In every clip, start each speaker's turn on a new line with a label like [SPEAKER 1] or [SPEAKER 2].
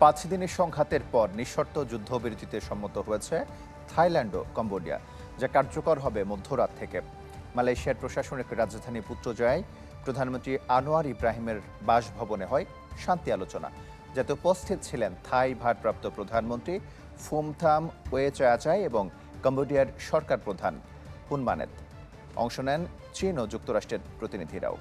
[SPEAKER 1] পাঁচ দিনের সংঘাতের পর নিঃশর্ত যুদ্ধবিরতিতে সম্মত হয়েছে থাইল্যান্ড ও কম্বোডিয়া, যা কার্যকর হবে মধ্যরাত থেকে। মালয়েশিয়ার প্রশাসনিক রাজধানী পুত্রজয়ায় প্রধানমন্ত্রী আনোয়ার ইব্রাহিমের বাসভবনে হয় শান্তি আলোচনা, যাতে উপস্থিত ছিলেন থাই ভারপ্রাপ্ত প্রধানমন্ত্রী ফুমথাম ওয়েচায়াচাই এবং কম্বোডিয়ার সরকার প্রধান হুনমানেত। অংশ নেন চীন ও যুক্তরাষ্ট্রের প্রতিনিধিরাও।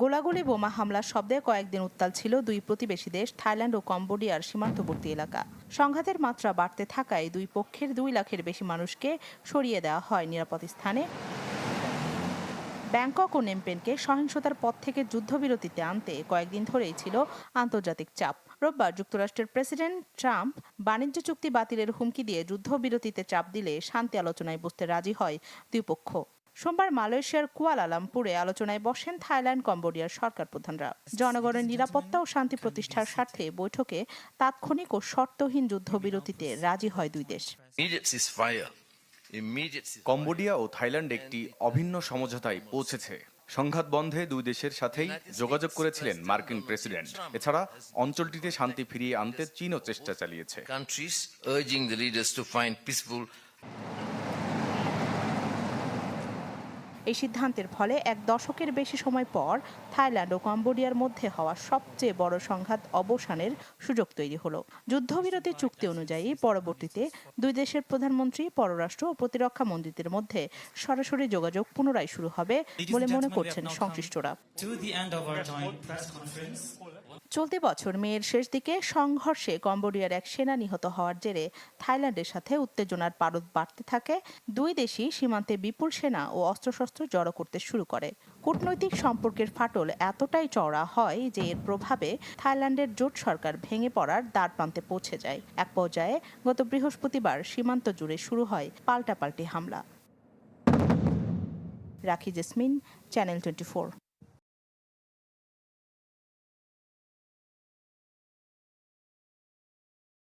[SPEAKER 2] গোলাগুলি বোমা হামলার শব্দে কয়েকদিন উত্তাল ছিল দুই প্রতিবেশী দেশ, থাইল্যান্ড ও কম্বোডিয়ার সীমান্তবর্তী এলাকা। সংঘাতের মাত্রা বাড়তে থাকায় দুই পক্ষের দুই লাখের বেশি মানুষকে সরিয়ে দেওয়া হয় নিরাপদ স্থানে। ব্যাংকক ও নেমপেনকে সহিংসতার পথ থেকে যুদ্ধবিরতিতে আনতে কয়েকদিন ধরেই ছিল আন্তর্জাতিক চাপ। রোববার যুক্তরাষ্ট্রের প্রেসিডেন্ট ট্রাম্প বাণিজ্য চুক্তি বাতিলের হুমকি দিয়ে যুদ্ধবিরতিতে চাপ দিলে শান্তি আলোচনায় বসতে রাজি হয় দুই পক্ষ। সোমবার মালয়েশিয়ার কুয়ালালামপুরে আলোচনায় বসেন থাইল্যান্ড কম্বোডিয়ার সরকার প্রধানরা। জনগণের নিরাপত্তা ও শান্তি প্রতিষ্ঠার স্বার্থে বৈঠকে তাৎক্ষণিক ও শর্তহীন যুদ্ধবিরতিতে রাজি হয় দুই দেশ.
[SPEAKER 3] কম্বোডিয়া ও থাইল্যান্ড একটি অভিন্ন সমঝোতায় পৌঁছেছে। সংঘাত বন্ধে দুই দেশের সাথেই যোগাযোগ করেছিলেন মার্কিন প্রেসিডেন্ট। এছাড়া অঞ্চলটিতে শান্তি ফিরিয়ে আনতে চীনও চেষ্টা চালিয়েছে।
[SPEAKER 2] এই সিদ্ধান্তের ফলে এক দশকের বেশি সময় পর থাইল্যান্ড ও কম্বোডিয়ার মধ্যে হওয়া সবচেয়ে বড় সংঘাত অবসানের সুযোগ তৈরি হলো। যুদ্ধবিরতি চুক্তি অনুযায়ী পরবর্তীতে দুই দেশের প্রধানমন্ত্রী, পররাষ্ট্র ও প্রতিরক্ষা মন্ত্রীদের মধ্যে সরাসরি যোগাযোগ পুনরায় শুরু হবে বলে মনে করছেন সংশ্লিষ্টরা। চলতি বছর মেয়ের শেষ দিকে সংঘর্ষে কম্বোডিয়ার এক সেনা নিহত হওয়ার জেরে থাইল্যান্ডের সাথে উত্তেজনার পারদ বাড়তে থাকে। দুই দেশই সীমান্তে বিপুল সেনা ও অস্ত্রশস্ত্র জড়ো করতে শুরু করে। কূটনৈতিক সম্পর্কের ফাটল এতটাই চওড়া হয় যে এর প্রভাবে থাইল্যান্ডের জোট সরকার ভেঙে পড়ার দ্বার প্রান্তে পৌঁছে যায়। এক পর্যায়ে গত বৃহস্পতিবার সীমান্ত জুড়ে শুরু হয় পাল্টাপাল্টি হামলা। রাখি জেসমিন, চ্যানেল টোয়েন্টি